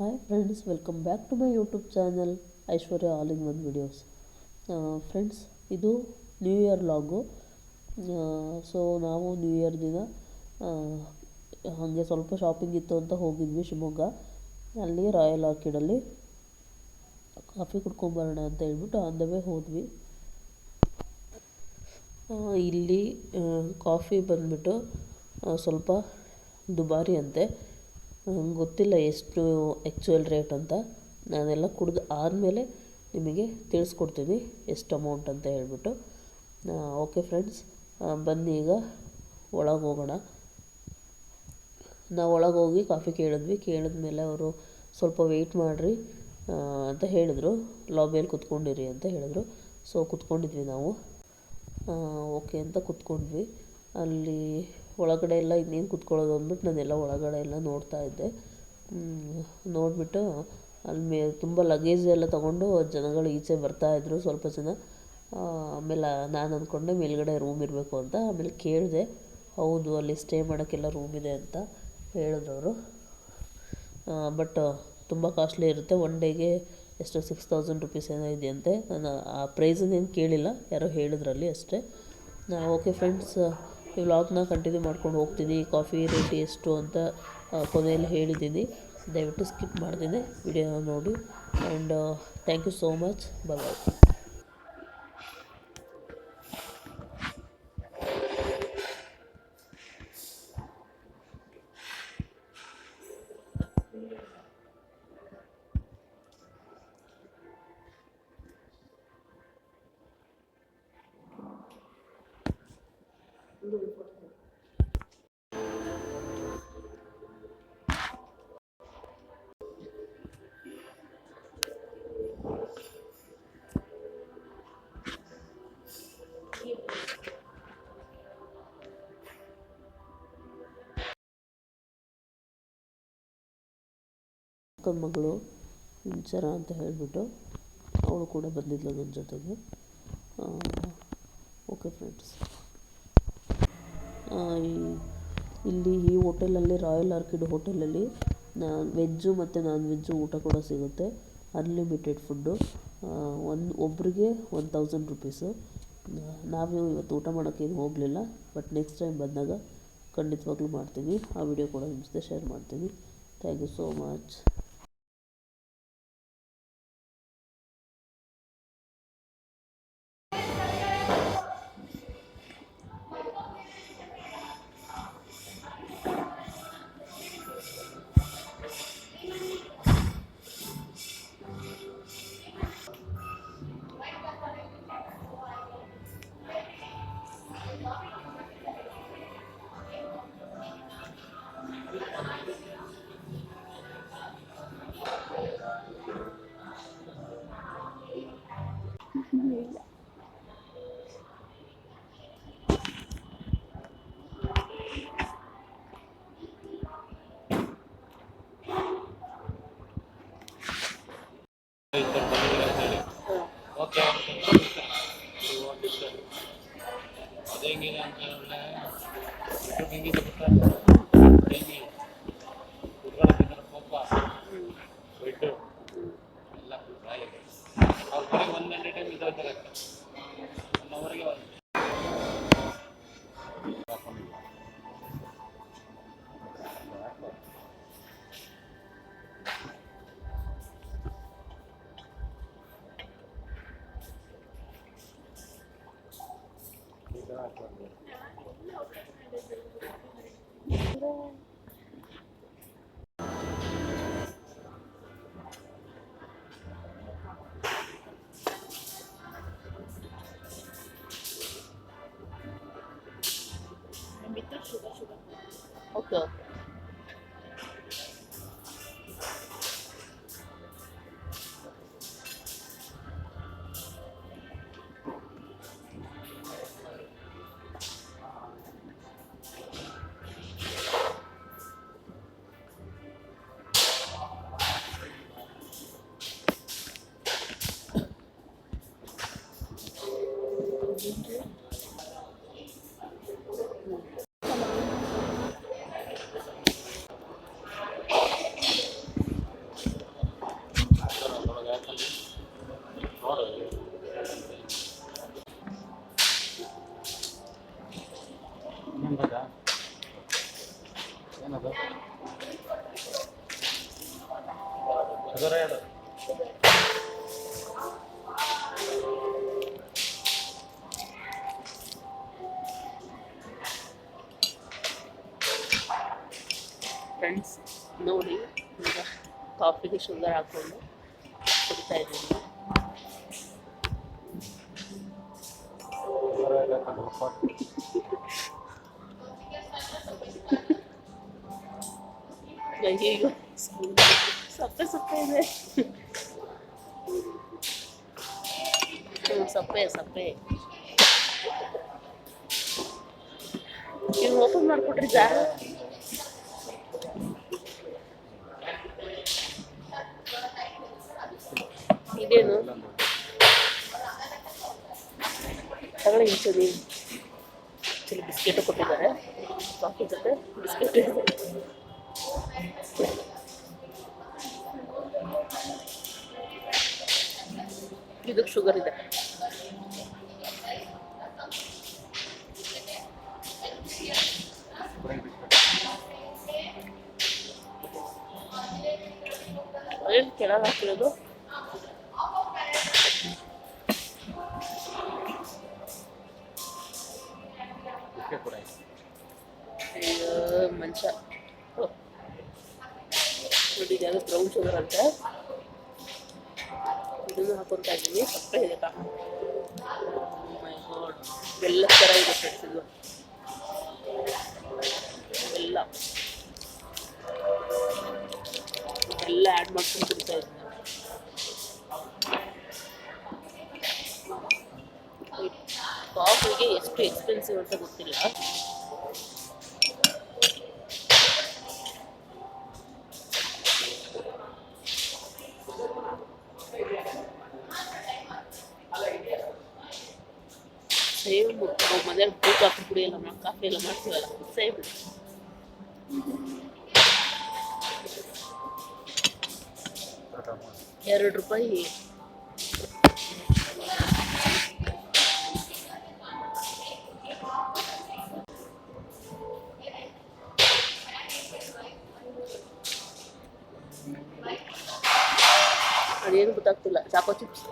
Hi friends welcome back to my YouTube channel Aishwarya all in one videos friends ಇದು new year ಲಾಗು so ನಾವು new year ದಿನ ಹಾಗೆ ಸ್ವಲ್ಪ shopping ಇತ್ತು ಅಂತ ಹೋಗಿದ್ವಿ ಶಿವಮೊಗ್ಗ. ಅಲ್ಲಿ ರಾಯಲ್ ಆರ್ಕಿಡಲ್ಲಿ ಕಾಫಿ ಕುಡ್ಕೊಂಬರೋಣ ಅಂತ ಹೇಳ್ಬಿಟ್ಟು ಆನ್ ದ ವೇ ಹೋದ್ವಿ. ಆ, ಇಲ್ಲಿ ಕಾಫಿ ಬಂದ್ಬಿಟ್ಟು ಸ್ವಲ್ಪ ದುಬಾರಿ ಅಂತೆ. ಗೊತ್ತಿಲ್ಲ ಎಷ್ಟು ಆ್ಯಕ್ಚುಯಲ್ ರೇಟ್ ಅಂತ. ನಾನೆಲ್ಲ ಕುಡ್ದು ಆದಮೇಲೆ ನಿಮಗೆ ತಿಳಿಸ್ಕೊಡ್ತೀನಿ ಎಷ್ಟು ಅಮೌಂಟ್ ಅಂತ ಹೇಳಿಬಿಟ್ಟು. ಓಕೆ ಫ್ರೆಂಡ್ಸ್ ಬನ್ನಿ ಈಗ ಒಳಗೆ ಹೋಗೋಣ. ನಾವು ಒಳಗೆ ಹೋಗಿ ಕಾಫಿ ಕೇಳಿದ್ವಿ. ಕೇಳಿದ್ಮೇಲೆ ಅವರು ಸ್ವಲ್ಪ ವೆಯ್ಟ್ ಮಾಡಿರಿ ಅಂತ ಹೇಳಿದರು. ಲಾಬಿಯಲ್ಲಿ ಕುತ್ಕೊಂಡಿರಿ ಅಂತ ಹೇಳಿದರು. ಸೊ ಕುತ್ಕೊಂಡಿದ್ವಿ ನಾವು. ಓಕೆ ಅಂತ ಕುತ್ಕೊಂಡ್ವಿ. ಅಲ್ಲಿ ಒಳಗಡೆ ಎಲ್ಲ ಇನ್ನೇನು ಕೂತ್ಕೊಳ್ಳೋದು ಅಂದ್ಬಿಟ್ಟು ನಾನೆಲ್ಲ ಒಳಗಡೆ ಎಲ್ಲ ನೋಡ್ತಾ ಇದ್ದೆ. ನೋಡಿಬಿಟ್ಟು ಅಲ್ಲಿ ಮೇ, ತುಂಬ ಲಗೇಜ್ ಎಲ್ಲ ತೊಗೊಂಡು ಜನಗಳು ಈಚೆ ಬರ್ತಾಯಿದ್ರು ಸ್ವಲ್ಪ ಜನ. ಆಮೇಲೆ ನಾನು ಅಂದ್ಕೊಂಡೆ ಮೇಲ್ಗಡೆ ರೂಮ್ ಇರಬೇಕು ಅಂತ. ಆಮೇಲೆ ಕೇಳಿದೆ, ಹೌದು, ಅಲ್ಲಿ ಸ್ಟೇ ಮಾಡೋಕ್ಕೆಲ್ಲ ರೂಮ್ ಇದೆ ಅಂತ ಹೇಳಿದ್ರು ಅವರು. ಬಟ್ ತುಂಬ ಕಾಸ್ಟ್ಲಿ ಇರುತ್ತೆ. ಒನ್ ಡೇಗೆ ಎಷ್ಟು ಸಿಕ್ಸ್ ತೌಸಂಡ್ ರುಪೀಸ್ ಏನೋ ಇದೆಯಂತೆ. ನಾನು ಆ ಪ್ರೈಸನ್ನೇನು ಕೇಳಿಲ್ಲ. ಯಾರೋ ಹೇಳಿದ್ರಲ್ಲಿ ಅಷ್ಟೇ. ಓಕೆ ಫ್ರೆಂಡ್ಸ್ ಈ ವ್ಲಾಗ್ನ ಕಂಟಿನ್ಯೂ ಮಾಡ್ಕೊಂಡು ಹೋಗ್ತೀನಿ. ಕಾಫಿ ರೇಟ್ ಎಷ್ಟು ಅಂತ ಕೊನೆಯಲ್ಲಿ ಹೇಳಿದ್ದೀನಿ. ದಯವಿಟ್ಟು ಸ್ಕಿಪ್ ಮಾಡ್ತೀನಿ. ವಿಡಿಯೋ ನೋಡಿ. And thank you so much bye ಅಕ್ಕನ ಮಗಳು ಇಂಚರ ಅಂತ ಹೇಳಿಬಿಟ್ಟು ಅವಳು ಕೂಡ ಬಂದಿದ್ಲು ನನ್ನ ಜೊತೆಗೆ. ಓಕೆ ಫ್ರೆಂಡ್ಸ್ ಇಲ್ಲಿ ಈ ಹೋಟೆಲಲ್ಲಿ ರಾಯಲ್ ಆರ್ಕಿಡ್ ಹೋಟೆಲಲ್ಲಿ ವೆಜ್ಜು ಮತ್ತು ನಾನ್ ವೆಜ್ಜು ಊಟ ಕೂಡ ಸಿಗುತ್ತೆ. ಅನ್ಲಿಮಿಟೆಡ್ ಫುಡ್ಡು ಒಂದು ಒಬ್ಬರಿಗೆ ಒನ್ ತೌಸಂಡ್ ರುಪೀಸು ನಾವು ಇವತ್ತು ಊಟ ಮಾಡೋಕ್ಕೇನು ಹೋಗಲಿಲ್ಲ. ಬಟ್ ನೆಕ್ಸ್ಟ್ ಟೈಮ್ ಬಂದಾಗ ಖಂಡಿತವಾಗ್ಲೂ ಮಾಡ್ತೀನಿ. ಆ ವಿಡಿಯೋ ಕೂಡ ನಿಮ್ಮ ಜೊತೆ ಶೇರ್ ಮಾಡ್ತೀನಿ. Thank you so much okay okay friends ನೋಡಿ ಈಗ ಕಾಫಿಗೆ ಶುಗರ್ ಹಾಕ್ಕೊಂಡು ಕುಡಿತಾ ಇದ್ದೀನಿ ಶುಗರ್ ಹೇಳಕ್ಕಲ್ಲಪ್ಪ ಅಯ್ಯೋ ಸಪ್ಪೆ ಸಪ್ಪೆ ಇದೆ ಸಪ್ಪೆ ಸಪ್ಪೆ ನೀವು ಓಪನ್ ಮಾಡ್ಕೊಟ್ರಿ ಜಾರ ಇದೇನು ತಗೊಳ್ಳಿ ಇಂಚು ಆ್ಯಕ್ಚುಲಿ ಬಿಸ್ಕೆಟು ಕೊಟ್ಟಿದ್ದಾರೆ ಕಾಫಿ ಜೊತೆ ಬಿಸ್ಕೆಟ್ ಇದಕ್ಕೆ ಶುಗರ್ ಇದೆ. ಏನು ಕೆಳಗೆ ಹಾಕಿರೋದು? ಬಿಸ್ಕೆಟ್ ಕೂಡ ಅಯ್ಯೋ ಮನುಷ್ಯ ಓ. ನೋಡಿ ಇದು ಬ್ರೌನ್ ಶುಗರ್ ಅಂತ. ಇದನ್ನು ಹಾಕೊತಾ ಇದ್ದೀನಿ. ಸಪ್ಪೆ ಇದೆ ಕಾ. ಮೈ ಗಾಡ್ ಬೆಲ್ಲದ ಥರ ಇದೆ ಫ್ರೆಂಡ್ಸ್ ಇದು. ಬೆಲ್ಲ. ಎಲ್ಲ ಆ್ಯಡ್ ಮಾಡ್ಕೊಂಡು ಕುಡಿತಾ ಇದ್ದೀನಿ. ಕಾಫಿಗೆ ಎಷ್ಟು ಎಕ್ಸ್ಪೆನ್ಸಿವ್ ಅಂತ ಗೊತ್ತಿಲ್ಲ. ಸೇಮ್ ನಾವು ಮನೇಲಿ ಟೀ ಕಾಫಿ ಪುಡಿ ಎಲ್ಲ ಮಾ ಕಾಫಿ ಎಲ್ಲ ಮಾಡ್ತೀವಲ್ಲ ಸೇಮ್ ಎರಡು ರೂಪಾಯಿ ಅದೇನು ಗೊತ್ತಾಗ್ತಿಲ್ಲ ಚಾಕೋ ಚಿಪ್ಸ್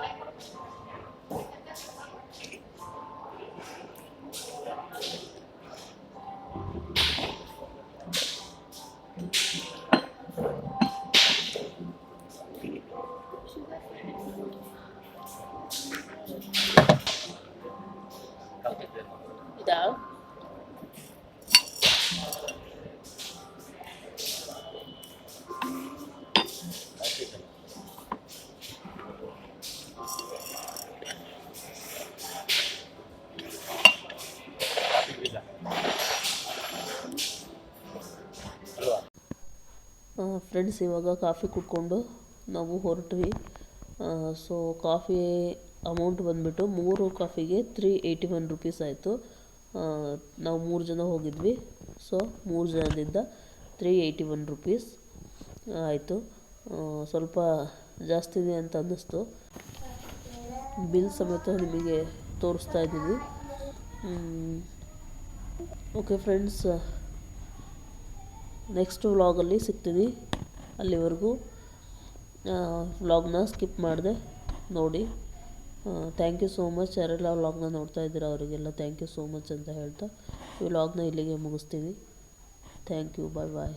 ಬೀಜ ಫ್ರೆಂಡ್ಸ್ ಇವಾಗ ಕಾಫಿ ಕುಡ್ಕೊಂಡು ನಾವು ಹೊರಟ್ವಿ. ಸೊ ಕಾಫಿ ಅಮೌಂಟ್ ಬಂದುಬಿಟ್ಟು ಮೂರು ಕಾಫಿಗೆ ತ್ರೀ ಏಯ್ಟಿ ಒನ್ ರುಪೀಸ್ ಆಯಿತು. ನಾವು ಮೂರು ಜನ ಹೋಗಿದ್ವಿ. ಸೊ ಮೂರು ಜನದಿಂದ ತ್ರೀ ಏಯ್ಟಿ ಒನ್ ರುಪೀಸ್ ಆಯಿತು ಸ್ವಲ್ಪ ಜಾಸ್ತಿನೇ ಅಂತ ಅನ್ನಿಸ್ತು. ಬಿಲ್ ಸಮೇತ ನಿಮಗೆ ತೋರಿಸ್ತಾ ಇದ್ದೀನಿ. ಓಕೆ ಫ್ರೆಂಡ್ಸ್ ನೆಕ್ಸ್ಟ್ ವ್ಲಾಗಲ್ಲಿ ಸಿಗ್ತೀನಿ. ಅಲ್ಲಿವರೆಗೂ ವ್ಲಾಗ್ನ ಸ್ಕಿಪ್ ಮಾಡಿದೆ. ನೋಡಿ. ಥ್ಯಾಂಕ್ ಯು ಸೋ ಮಚ್ ಯಾರೆಲ್ಲ ವ್ಲಾಗ್ನ ನೋಡ್ತಾ ಇದ್ದೀರಾ ಅವರಿಗೆಲ್ಲ ಥ್ಯಾಂಕ್ ಯು ಸೋ ಮಚ್ ಅಂತ ಹೇಳ್ತಾ ಈ ವ್ಲಾಗ್ನ ಇಲ್ಲಿಗೆ ಮುಗಿಸ್ತೀವಿ ಥ್ಯಾಂಕ್ ಯು ಬಾಯ್ ಬಾಯ್